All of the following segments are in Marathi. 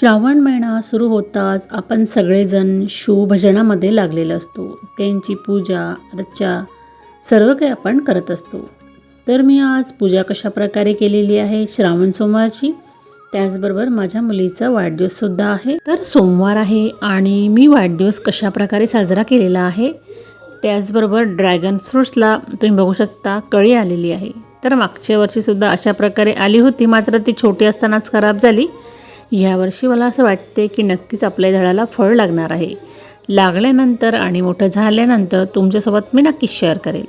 श्रावण महिना सुरू होताच आपण सगळेजण शिवभजनामध्ये लागलेलो असतो. त्यांची पूजा अर्चा सर्व काही आपण करत असतो. तर मी आज पूजा कशा प्रकारे केलेली आहे श्रावण सोमवारची? त्याचबरोबर माझ्या मुलीचा वाढदिवससुद्धा आहे. तर सोमवार आहे आणि मी वाढदिवस कशा प्रकारे साजरा केलेला आहे? त्याचबरोबर ड्रॅगन फ्रूट्सला तुम्ही बघू शकता कळी आलेली आहे. तर मागच्या वर्षीसुद्धा अशा प्रकारे आली होती मात्र ती छोटी असतानाच खराब झाली. यावर्षी मला असं वाटते की नक्कीच आपल्या झाडाला फळ लागणार आहे. लागल्यानंतर आणि मोठं झाल्यानंतर तुमच्यासोबत मी नक्कीच शेअर करेल.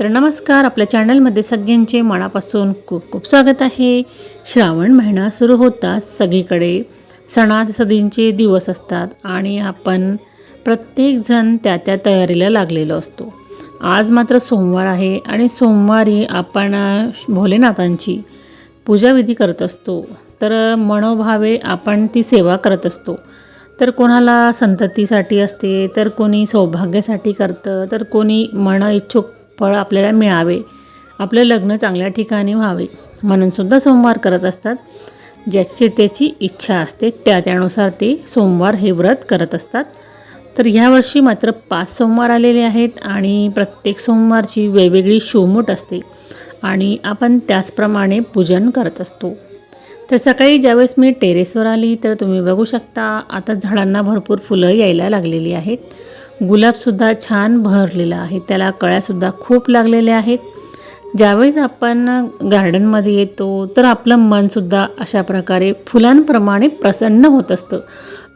तर नमस्कार आपल्या चॅनलमध्ये सगळ्यांचे मनापासून खूप खूप स्वागत आहे. श्रावण महिना सुरू होताच सगळीकडे सणासदींचे दिवस असतात आणि आपण प्रत्येकजण त्या त्या तयारीला लागलेलो असतो. आज मात्र सोमवार आहे आणि सोमवारी आपण भोलेनाथांची पूजाविधी करत असतो. तर मनोभावे आपण ती सेवा करत असतो. तर कोणाला संततीसाठी असते तर कोणी सौभाग्यासाठी करतं तर कोणी मन इच्छुक फळ आपल्याला मिळावे आपलं लग्न चांगल्या ठिकाणी व्हावे म्हणूनसुद्धा सोमवार करत असतात. ज्याची त्याची इच्छा असते त्या त्यानुसार ते सोमवार हे व्रत करत असतात. तर ह्यावर्षी मात्र पाच सोमवार आलेले आहेत आणि प्रत्येक सोमवारची वेगवेगळी शोमूट असते आणि आपण त्याचप्रमाणे पूजन करत असतो. तर सकाळी ज्यावेळेस मी टेरेसवर आली तर तुम्ही बघू शकता आता झाडांना भरपूर फुलं यायला लागलेली आहेत. गुलाबसुद्धा छान भरलेला आहे. त्याला कळ्यासुद्धा खूप लागलेल्या आहेत. ज्यावेळेस आपण गार्डनमध्ये येतो तर आपलं मनसुद्धा अशा प्रकारे फुलांप्रमाणे प्रसन्न होत असतं.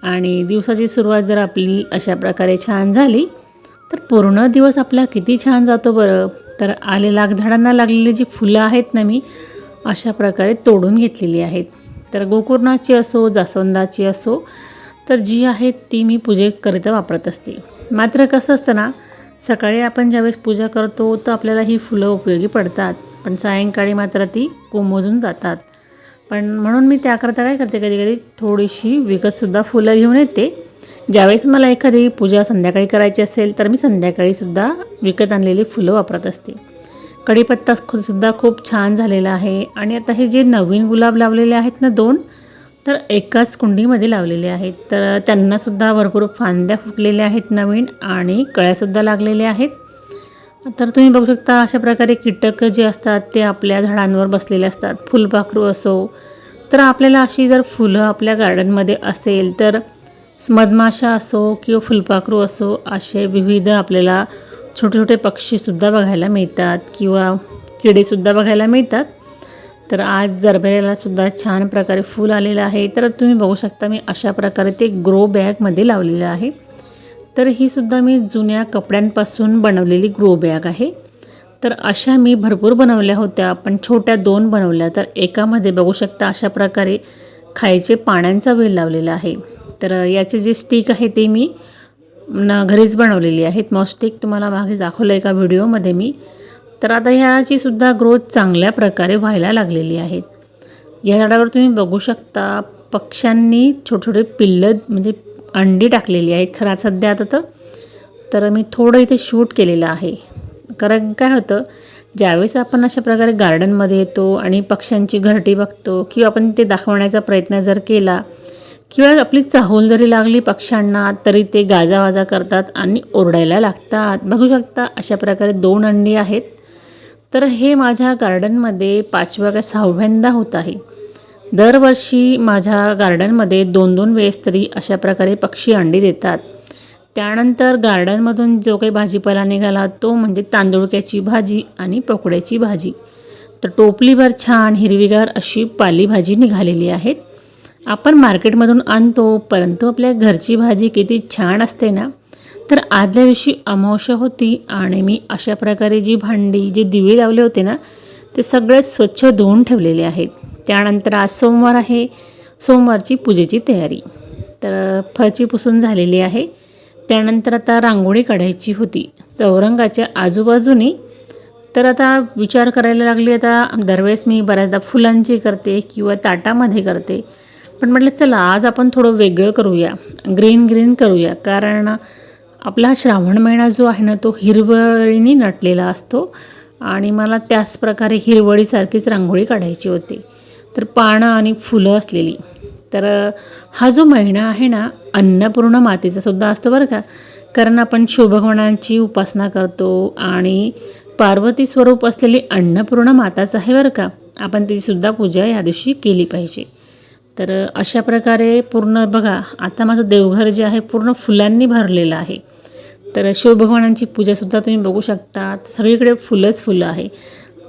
आणि दिवसाची सुरुवात जर आपली अशा प्रकारे छान झाली तर पूर्ण दिवस आपला किती छान जातो बरं. तर आलेला झाडांना लागलेली जी फुलं आहेत ना मी अशा प्रकारे तोडून घेतलेली आहेत. तर गोकुर्णाची असो जास्वंदाची असो तर जी आहेत ती मी पूजेकरिता वापरत असते. मात्र कसं असतं ना सकाळी आपण ज्यावेळेस पूजा करतो तर आपल्याला ही फुलं उपयोगी पडतात. पण सायंकाळी मात्र ती कोमजून जातात. पण म्हणून मी त्याकरता काय करते कधी कधी थोडीशी विकतसुद्धा फुलं घेऊन येते. ज्यावेळेस मला एखादी पूजा संध्याकाळी करायची असेल तर मी संध्याकाळीसुद्धा विकत आणलेली फुलं वापरत असते. कढीपत्ता सुद्धा खूप छान झालेला आहे. आणि आता हे जे नवीन गुलाब लावलेले आहेत ना दोन तर एकाच कुंडीमध्ये लावलेले आहेत. तर त्यांनासुद्धा भरपूर फांद्या फुटलेल्या आहेत नवीन आणि कळ्यासुद्धा लागलेल्या आहेत. तर तुम्ही बघू शकता अशा प्रकारे कीटक जे असतात ते आपल्या झाडांवर बसलेले असतात. फुलपाखरू असो तर आपल्याला अशी जर फुलं आपल्या गार्डनमध्ये असेल तर मधमाशा असो किंवा फुलपाखरू असो असे विविध आपल्याला छोटे छोटे पक्षीसुद्धा बघायला मिळतात किंवा किडेसुद्धा बघायला मिळतात. तर आज जरबेऱ्याला सुद्धा छान प्रकारे फूल आलेलं आहे. तर तुम्ही बघू शकता मी अशा प्रकारे ते ग्रो बॅगमध्ये लावलेलं आहे. तर ही सुद्धा मी जुन्या कपड्यांपासून बनवलेली ग्रो बॅग आहे. तर अशा मी भरपूर बनवल्या होत्या. पण छोट्या दोन बनवल्या. तर एकामध्ये बघू शकता अशा प्रकारे खायचे पाण्यांचा वेल लावलेला आहे. तर याचे जे स्टिक आहे ते मी न घरीच बनवलेली आहेत. मॉस्टिक तुम्हाला मागे दाखवलं एका व्हिडिओमध्ये मी? तर आता ह्याची सुद्धा ग्रोथ चांगल्या प्रकारे व्हायला लागलेली आहेत या झाडावर तुम्ही बघू शकता पक्ष्यांनी छोटे छोटे पिल्लं म्हणजे अंडी टाकलेली आहेत. खरं सध्या आता तर तर मी थोडं इथे शूट केलेलं आहे. कारण काय होतं ज्यावेळेस आपण अशा प्रकारे गार्डनमध्ये येतो आणि पक्ष्यांची घरटी बघतो किंवा आपण ते दाखवण्याचा प्रयत्न जर केला किंवा आपली चाहूल जरी लागली पक्ष्यांना तरी ते गाजावाजा करतात आणि ओरडायला लागतात. बघू शकता अशा प्रकारे दोन अंडी आहेत. तर हे माझ्या गार्डनमध्ये पाचव्या का सहाव्यांदा होत आहे. दरवर्षी माझ्या गार्डनमध्ये दोन दोन वेळेस तरी अशा प्रकारे पक्षी अंडी देतात. त्यानंतर गार्डनमधून जो काही भाजीपाला निघाला तो म्हणजे तांदुळक्याची भाजी आणि पकोड्याची भाजी. तर टोपलीभर छान हिरवीगार अशी पालेभाजी निघालेली आहेत. आपण मार्केटमधून आणतो परंतु आपल्या घरची भाजी किती छान असते ना तर आदल्या दिवशी अमावस्या होती आणि मी अशा प्रकारे जी भांडी जे दिवे लावले होते ना ते सगळे स्वच्छ धुवून ठेवलेले आहेत. त्यानंतर आज सोमवार आहे सोमवारची पूजेची तयारी. तर फरची पुसून झालेली आहे. त्यानंतर आता रांगोळी काढायची होती. चौरंगाच्या आजूबाजूनी तर आता विचार करायला लागली आता दरवेळेस मी बऱ्याचदा फुलांची करते किंवा ताटामध्ये करते. पण म्हटलं चला आज आपण थोडं वेगळं करूया ग्रीन ग्रीन करूया. कारण आपला श्रावण महिना जो आहे ना तो हिरवळीने नटलेला असतो आणि मला त्याच प्रकारे हिरवळीसारखीच रांगोळी काढायची होती. तर पानं आणि फुलं असलेली. तर हा जो महिना आहे ना अन्नपूर्ण मातेचा सुद्धा असतो बरं का. कारण आपण शोभगवनांची उपासना करतो आणि पार्वती स्वरूप असलेली अन्नपूर्ण माताच आहे बरं का. आपण तिचीसुद्धा पूजा या दिवशी केली पाहिजे. तर अशा प्रकारे पूर्ण बघा आता माझं देवघर जे आहे पूर्ण फुलांनी भरलेलं आहे. तर शिवभगवानांची पूजासुद्धा तुम्ही बघू शकता. सगळीकडे फुलंच फुलं आहे.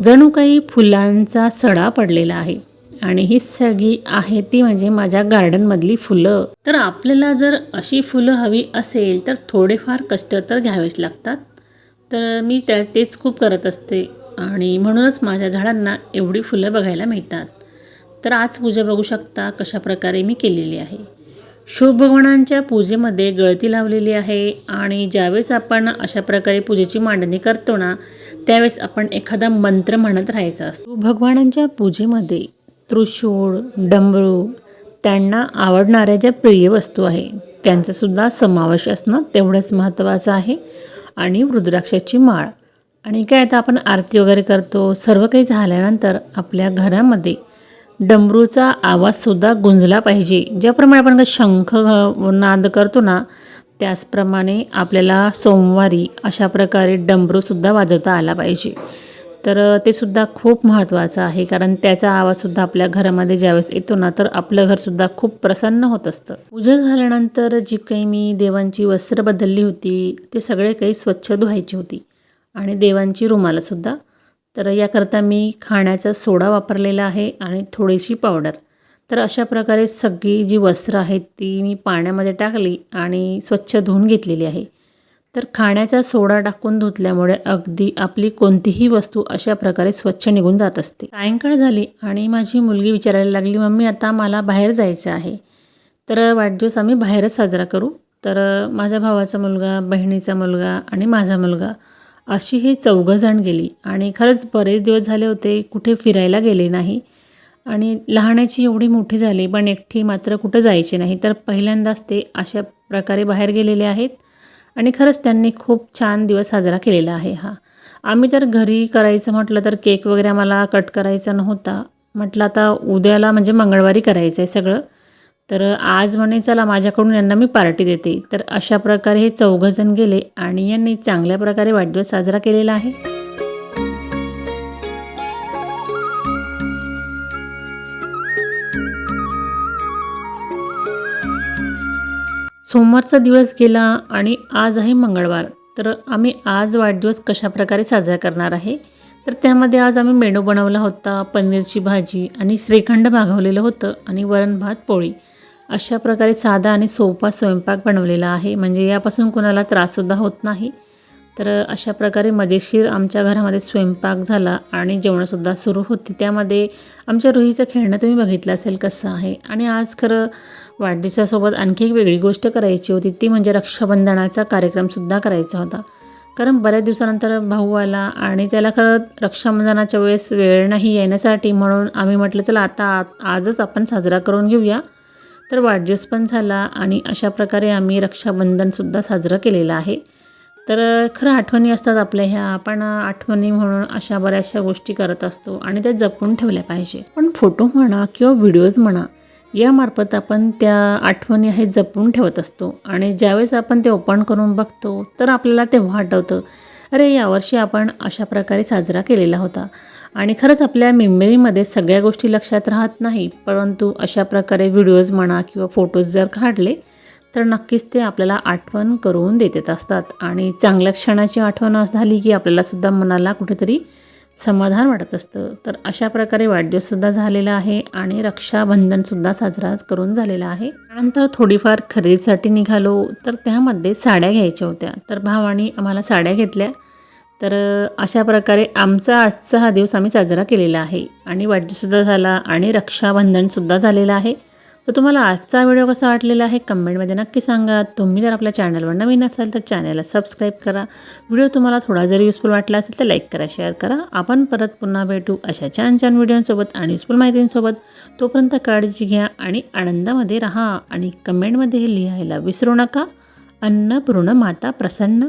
जणू काही फुलांचा सडा पडलेला आहे. आणि ही सगळी आहे ती म्हणजे माझ्या गार्डनमधली फुलं. तर आपल्याला जर अशी फुलं हवी असेल तर थोडेफार कष्ट तर घ्यावेच लागतात. तर मी त्या तेच खूप करत असते. आणि म्हणूनच माझ्या झाडांना एवढी फुलं बघायला मिळतात. तर आज पूजा बघू शकता कशा प्रकारे मी केलेली आहे. शिवभगवानांच्या पूजेमध्ये गळती लावलेली आहे आणि ज्यावेळेस आपण अशा प्रकारे पूजेची मांडणी करतो ना त्यावेळेस आपण एखादा मंत्र म्हणत राहायचा असतो. भगवानांच्या पूजेमध्ये त्रिशूळ डमरू त्यांना आवडणाऱ्या ज्या प्रिय वस्तू आहे त्यांचासुद्धा समावेश असणं तेवढंच महत्त्वाचं आहे. आणि रुद्राक्षाची माळ. आणि काय आता आपण आरती वगैरे करतो सर्व काही झाल्यानंतर आपल्या घरामध्ये डमरूचा आवाजसुद्धा गुंजला पाहिजे. ज्याप्रमाणे आपण शंख नाद करतो ना त्याचप्रमाणे आपल्याला सोमवारी अशा प्रकारे डमरूसुद्धा वाजवता आला पाहिजे. तर ते सुद्धा खूप महत्त्वाचं आहे. कारण त्याचा आवाजसुद्धा आपल्या घरामध्ये ज्यावेळेस येतो ना तर आपलं घरसुद्धा खूप प्रसन्न होत असतं. पूजा झाल्यानंतर जी काही मी देवांची वस्त्र बदलली होती ते सगळे काही स्वच्छ धुवायची होती. आणि देवांची रुमालसुद्धा तर याकरता मी खाण्याचा सोडा वापरलेला आहे आणि थोडीशी पावडर. तर अशा प्रकारे सगळी जी वस्त्र आहेत ती मी पाण्यामध्ये टाकली आणि स्वच्छ धुवून घेतलेली आहे. तर खाण्याचा सोडा टाकून धुतल्यामुळे अगदी आपली कोणतीही वस्तू अशा प्रकारे स्वच्छ निघून जात असते. सायंकाळ झाली आणि माझी मुलगी विचारायला लागली मम्मी आता मला बाहेर जायचं आहे. तर वाढदिवस आम्ही बाहेरच साजरा करू. तर माझ्या भावाचा मुलगा बहिणीचा मुलगा आणि माझा मुलगा अशी ही चौघंजण गेली. आणि खरंच बरेच दिवस झाले होते कुठे फिरायला गेले नाही. आणि लहानाची एवढी मोठी झाली पण एकटी मात्र कुठं जायचे नाही. तर पहिल्यांदाच ते अशा प्रकारे बाहेर गेलेले आहेत. आणि खरंच त्यांनी खूप छान दिवस साजरा केलेला आहे हा. आम्ही तर घरी करायचं म्हटलं तर केक वगैरे आम्हाला कट करायचा नव्हता. म्हटलं आता उद्याला म्हणजे मंगळवारी करायचं आहे सगळं. तर आज म्हणे चला माझ्याकडून यांना मी पार्टी देते. तर अशा प्रकारे हे चौघजण गेले आणि यांनी चांगल्या प्रकारे वाढदिवस साजरा केलेला आहे. सोमवारचा दिवस गेला आणि आज आहे मंगळवार. तर आम्ही आज वाढदिवस कशाप्रकारे साजरा करणार आहे? तर त्यामध्ये आज आम्ही मेनू बनवला होता पनीरची भाजी आणि श्रीखंड मागवलेलं होतं आणि वरण भात पोळी. अशा प्रकारे साधा आणि सोपा स्वयंपाक बनवलेला आहे. म्हणजे यापासून कोणाला त्राससुद्धा होत नाही. तर अशा प्रकारे मजेशीर आमच्या घरामध्ये स्वयंपाक झाला आणि जेवणंसुद्धा सुरू होती. त्यामध्ये आमच्या रोहीचं खेळणं तुम्ही बघितलं असेल कसं आहे. आणि आज खरं वाढदिवसासोबत आणखी एक वेगळी गोष्ट करायची होती. ती म्हणजे रक्षाबंधनाचा कार्यक्रमसुद्धा करायचा होता. कारण बऱ्याच दिवसानंतर भाऊ आला आणि त्याला खरं रक्षाबंधनाच्या वेळेस वेळ नाही येण्यासाठी म्हणून आम्ही म्हटलं चला आता आजच आपण साजरा करून घेऊया. तर वाढदिवस पण झाला आणि अशा प्रकारे आम्ही रक्षाबंधनसुद्धा साजरं केलेलं आहे. तर खरं आठवणी असतात आपल्या ह्या आपण आठवणी म्हणून अशा बऱ्याचशा गोष्टी करत असतो आणि त्या जपून ठेवल्या पाहिजे. पण फोटो म्हणा किंवा व्हिडिओज म्हणा यामार्फत आपण त्या आठवणी आहेत जपून ठेवत असतो. आणि ज्यावेळेस आपण ते ओपन करून बघतो तर आपल्याला तेव्हा आठवतं अरे यावर्षी आपण अशा प्रकारे साजरा केलेला होता. आणि खरंच आपल्या मेमरीमध्ये सगळ्या गोष्टी लक्षात राहत नाही परंतु अशा प्रकारे व्हिडिओज म्हणा किंवा फोटोज जर काढले तर नक्कीच ते आपल्याला आठवण करून देत असतात. आणि चांगल्या क्षणाची आठवण झाली की आपल्यालासुद्धा मनाला कुठेतरी समाधान वाटत असतं. तर अशा प्रकारे वाढदिवससुद्धा झालेला आहे आणि रक्षाबंधनसुद्धा साजरा करून झालेला आहे. त्यानंतर थोडीफार खरेदीसाठी निघालो तर त्यामध्ये साड्या घ्यायच्या होत्या. तर भावानी आम्हाला साड्या घेतल्या. तर अशा प्रकारे आमचा आजचा हा दिवस आम्ही साजरा केलेला आहे. आणि वाढदिवससुद्धा झाला आणि रक्षाबंधनसुद्धा झालेलं आहे. तर तुम्हाला आजचा व्हिडिओ कसा वाटलेला आहे कमेंटमध्ये नक्की सांगा. तुम्ही जर आपल्या चॅनलवर नवीन असाल तर चॅनलला सबस्क्राईब करा. व्हिडिओ तुम्हाला थोडा जरी युजफुल वाटला असेल तर लाईक करा शेअर करा. आपण परत पुन्हा भेटू अशा छान छान व्हिडिओंसोबत आणि युजफुल माहितींसोबत. तोपर्यंत काळजी घ्या आणि आनंदामध्ये राहा आणि कमेंटमध्ये लिहायला विसरू नका. अन्नपूर्ण माता प्रसन्न.